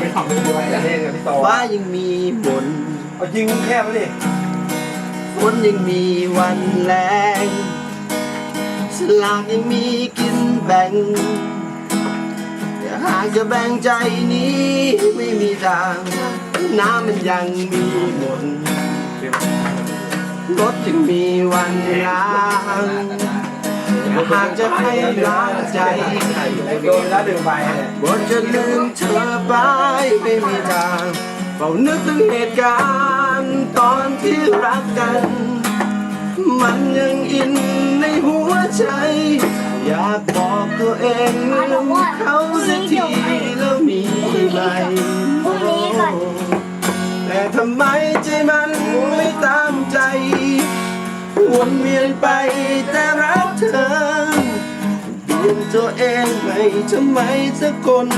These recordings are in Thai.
ไม่ทำด้วยเล่นกับพี่โตฟ้ายังมีฝนเอายิงแคบไปดิฝนยังมีวันแรงสลากยังมีกินแบ่งแต่หากจะแบ่งใจนี้ไม่มีทาง น้ำมันยังมีหมดรถจึงมีวันล้างหากจะให้ล้างใจโดนแล้วดื่มไปเนี่ยบทจะลืมเธอไป ไม่มีทางเฝ้านึกถึงเหตุการณ์ตอนที่รักกัน มันยังอินในหัวใจ อยากบอกตัวเองลืมเขาสักทีแล้วมีไหมพรุ่งนี้ก่อนแต่ทำไมใจมันไม่ตามใจวนเวียนไปแต่รั ตัวเองไม่ทำไมสักคน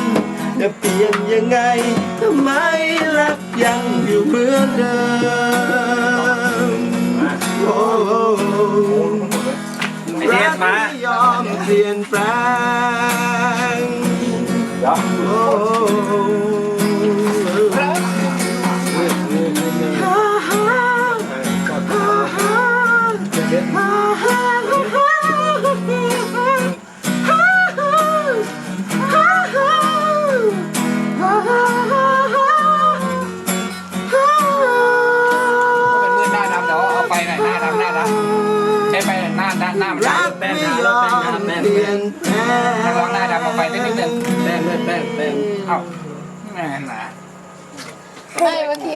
จะเปลี่ยนยังไงทำไมรักยังอยู่เหมือนเดิมโอ้รักไม่ยอมเปลี่ยนแปลงโอ้ฮ่าฮ่าฮ่าฮ่า น้าหน้าหน้ามันรักไม่ยอมเปลี่ยนแปลงนักร้องหน้าดำออกไปนิดนึงแป้งด้วยแป้งแป้งเอ้าแม่หนาไม่เมื่อกี้